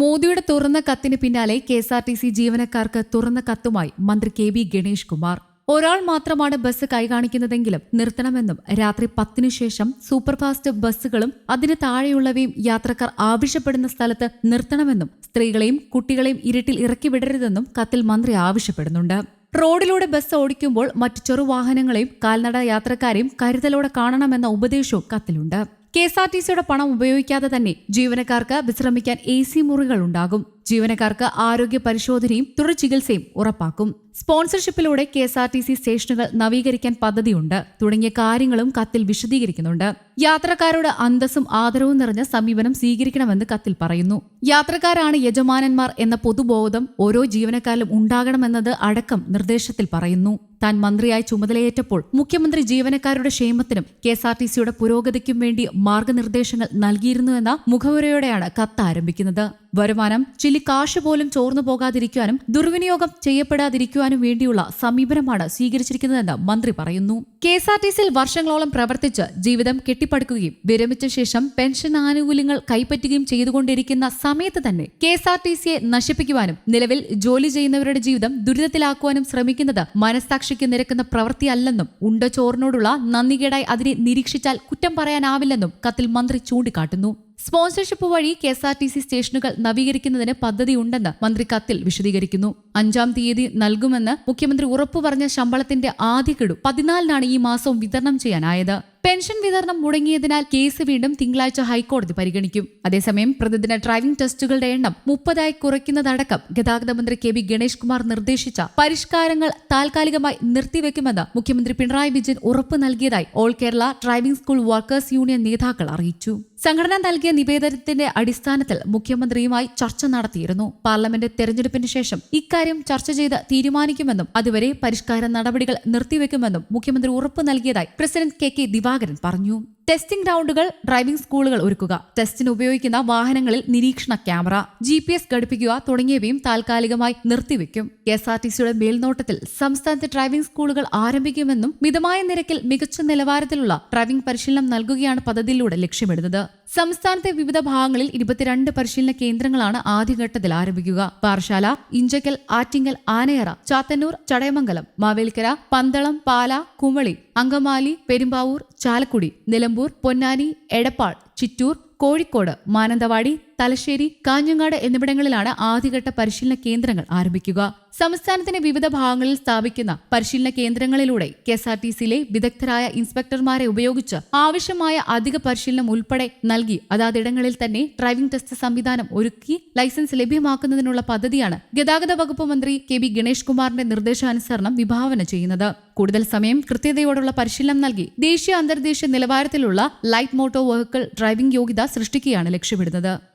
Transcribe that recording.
മോദിയുടെ തുറന്ന കത്തിന് പിന്നാലെ K S R T C ജീവനക്കാർക്ക് തുറന്ന കത്തുമായി മന്ത്രി കെ വി ഗണേഷ് കുമാർ. ഒരാൾ മാത്രമാണ് ബസ് കൈകാണിക്കുന്നതെങ്കിലും നിർത്തണമെന്നും രാത്രി പത്തിനു ശേഷം സൂപ്പർഫാസ്റ്റ് ബസ്സുകളും അതിന് താഴെയുള്ളവയും യാത്രക്കാർ ആവശ്യപ്പെടുന്ന സ്ഥലത്ത് നിർത്തണമെന്നും സ്ത്രീകളെയും കുട്ടികളെയും ഇരുട്ടിൽ ഇറക്കി വിടരുതെന്നും കത്തിൽ മന്ത്രി ആവശ്യപ്പെടുന്നുണ്ട്. റോഡിലൂടെ ബസ് ഓടിക്കുമ്പോൾ മറ്റു ചെറുവാഹനങ്ങളെയും കാൽനട യാത്രക്കാരെയും കരുതലോടെ കാണണമെന്ന ഉപദേശവും കത്തിലുണ്ട്. കെ എസ് ആർ ടി സിയുടെ പണം ഉപയോഗിക്കാതെ തന്നെ ജീവനക്കാർക്ക് വിശ്രമിക്കാൻ എ സി മുറികൾ ഉണ്ടാകും. ജീവനക്കാർക്ക് ആരോഗ്യ പരിശോധനയും തുടർ ചികിത്സയും ഉറപ്പാക്കും. സ്പോൺസർഷിപ്പിലൂടെ K S R T C സ്റ്റേഷനുകൾ നവീകരിക്കാൻ പദ്ധതിയുണ്ട്. തുടങ്ങിയ കാര്യങ്ങളും കത്തിൽ വിശദീകരിക്കുന്നുണ്ട്. യാത്രക്കാരോട് അന്തസ്സും ആദരവും നിറഞ്ഞ സമീപനം സ്വീകരിക്കണമെന്ന് കത്തിൽ പറയുന്നു. യാത്രക്കാരാണ് യജമാനന്മാർ എന്ന പൊതുബോധം ഓരോ ജീവനക്കാരിലും ഉണ്ടാകണമെന്നത് അടക്കം നിർദ്ദേശത്തിൽ പറയുന്നു. താൻ മന്ത്രിയായി ചുമതലയേറ്റപ്പോൾ മുഖ്യമന്ത്രി ജീവനക്കാരുടെ ക്ഷേമത്തിനും കെ എസ് ആർ ടി സിയുടെ പുരോഗതിക്കും വേണ്ടി മാർഗനിർദ്ദേശങ്ങൾ നൽകിയിരുന്നുവെന്ന മുഖവുരയോടെയാണ് കത്ത് ആരംഭിക്കുന്നത്. വരുമാനം ചില്ലി കാശ് പോലും ചോർന്നു പോകാതിരിക്കാനും ദുർവിനിയോഗം ചെയ്യപ്പെടാതിരിക്കാനും വേണ്ടിയുള്ള സമീപനമാണ് സ്വീകരിച്ചിരിക്കുന്നതെന്ന് മന്ത്രി പറയുന്നു. കെ എസ് ആർ ടി സിയിൽ വർഷങ്ങളോളം പ്രവർത്തിച്ച് ജീവിതം കെട്ടിപ്പടുക്കുകയും വിരമിച്ച ശേഷം പെൻഷൻ ആനുകൂല്യങ്ങൾ കൈപ്പറ്റുകയും ചെയ്തുകൊണ്ടിരിക്കുന്ന സമയത്ത് തന്നെ കെ എസ് ആർ ടി സിയെ നശിപ്പിക്കുവാനും നിലവിൽ ജോലി ചെയ്യുന്നവരുടെ ജീവിതം ദുരിതത്തിലാക്കുവാനും ശ്രമിക്കുന്നത് മനസ്സാക്ഷിക്ക് നിരക്കുന്ന പ്രവൃത്തിയല്ലെന്നും ഉണ്ട ചോറിനോടുള്ള നന്ദികേടായി അതിനെ നിരീക്ഷിച്ചാൽ കുറ്റം പറയാനാവില്ലെന്നും കത്തിൽ മന്ത്രി ചൂണ്ടിക്കാട്ടുന്നു. സ്പോൺസർഷിപ്പ് വഴി K S R T C സ്റ്റേഷനുകൾ നവീകരിക്കുന്നതിന് പദ്ധതിയുണ്ടെന്ന് മന്ത്രി കത്തിൽ വിശദീകരിക്കുന്നു. അഞ്ചാം തീയതി നൽകുമെന്ന് മുഖ്യമന്ത്രി ഉറപ്പു പറഞ്ഞ ശമ്പളത്തിന്റെ ആദ്യ ഗഡു പതിനാലിനാണ് ഈ മാസവും വിതരണം ചെയ്യാനായത്. പെൻഷൻ വിതരണം മുടങ്ങിയതിനാൽ കേസ് വീണ്ടും തിങ്കളാഴ്ച ഹൈക്കോടതി പരിഗണിക്കും. അതേസമയം പ്രതിദിന ഡ്രൈവിംഗ് ടെസ്റ്റുകളുടെ എണ്ണം മുപ്പതായി കുറയ്ക്കുന്നതടക്കം ഗതാഗത മന്ത്രി കെ ബി ഗണേഷ് കുമാർ നിർദ്ദേശിച്ച പരിഷ്കാരങ്ങൾ താൽക്കാലികമായി നിർത്തിവെക്കുമെന്ന് മുഖ്യമന്ത്രി പിണറായി വിജയൻ ഉറപ്പ് നൽകിയതായി all Kerala driving school workers union നേതാക്കൾ അറിയിച്ചു. സംഘടന നൽകിയ നിവേദനത്തിന്റെ അടിസ്ഥാനത്തിൽ മുഖ്യമന്ത്രിയുമായി ചർച്ച നടത്തിയിരുന്നു. പാർലമെന്റ് തെരഞ്ഞെടുപ്പിന് ശേഷം ഇക്കാര്യം ചർച്ച ചെയ്ത് തീരുമാനിക്കുമെന്നും അതുവരെ പരിഷ്കാര നടപടികൾ നിർത്തിവെക്കുമെന്നും മുഖ്യമന്ത്രി ഉറപ്പ് നൽകിയതായി പ്രസിഡന്റ് കെ കെ ദിവാകരൻ പറഞ്ഞു ടെസ്റ്റിംഗ് റൗണ്ടുകൾ ഡ്രൈവിംഗ് സ്കൂളുകൾ ഒരുക്കുക. ടെസ്റ്റിന് ഉപയോഗിക്കുന്ന വാഹനങ്ങളിൽ നിരീക്ഷണ ക്യാമറ ജി പി എസ് ഘടിപ്പിക്കുക തുടങ്ങിയവയും താൽക്കാലികമായി നിർത്തിവെക്കും. കെ എസ് ആർ ടി സിയുടെ മേൽനോട്ടത്തിൽ സംസ്ഥാനത്തെ ഡ്രൈവിംഗ് സ്കൂളുകൾ ആരംഭിക്കുമെന്നും മിതമായ നിരക്കിൽ മികച്ച നിലവാരത്തിലുള്ള ഡ്രൈവിംഗ് പരിശീലനം നൽകുകയാണ് പദ്ധതിയിലൂടെ ലക്ഷ്യമിടുന്നത്. സംസ്ഥാനത്തെ വിവിധ ഭാഗങ്ങളിൽ ഇരുപത്തിരണ്ട് പരിശീലന കേന്ദ്രങ്ങളാണ് ആദ്യഘട്ടത്തിൽ ആരംഭിക്കുക. പാർശാല ഇഞ്ചക്കൽ ആറ്റിങ്ങൽ ആനയറ ചാത്തന്നൂർ ചടയമംഗലം മാവേലിക്കര പന്തളം പാല കുമളി അങ്കമാലി പെരുമ്പാവൂർ ചാലക്കുടി നിലമ്പൂർ പൊന്നാനി എടപ്പാൾ ചിറ്റൂർ കോഴിക്കോട് മാനന്തവാടി തലശ്ശേരി കാഞ്ഞങ്ങാട് എന്നിവിടങ്ങളിലാണ് ആദ്യഘട്ട പരിശീലന കേന്ദ്രങ്ങൾ ആരംഭിക്കുക. സംസ്ഥാനത്തിന്റെ വിവിധ ഭാഗങ്ങളിൽ സ്ഥാപിക്കുന്ന പരിശീലന കേന്ദ്രങ്ങളിലൂടെ കെ എസ് ആർ ടി സിയിലെ വിദഗ്ധരായ ഇൻസ്പെക്ടർമാരെ ഉപയോഗിച്ച് ആവശ്യമായ അധിക പരിശീലനം ഉൾപ്പെടെ നൽകി അതാതിടങ്ങളിൽ തന്നെ ഡ്രൈവിംഗ് ടെസ്റ്റ് സംവിധാനം ഒരുക്കി ലൈസൻസ് ലഭ്യമാക്കുന്നതിനുള്ള പദ്ധതിയാണ് ഗതാഗത വകുപ്പ് മന്ത്രി കെ ബി ഗണേഷ് കുമാറിന്റെ നിർദ്ദേശാനുസരണം വിഭാവന ചെയ്യുന്നത്. കൂടുതൽ സമയം കൃത്യതയോടുള്ള പരിശീലനം നൽകി ദേശീയ അന്തർദേശീയ നിലവാരത്തിലുള്ള ലൈറ്റ് മോട്ടോർ വെഹിക്കിൾ ഡ്രൈവിംഗ് യോഗ്യത സൃഷ്ടിക്കുകയാണ് ലക്ഷ്യമിടുന്നത്.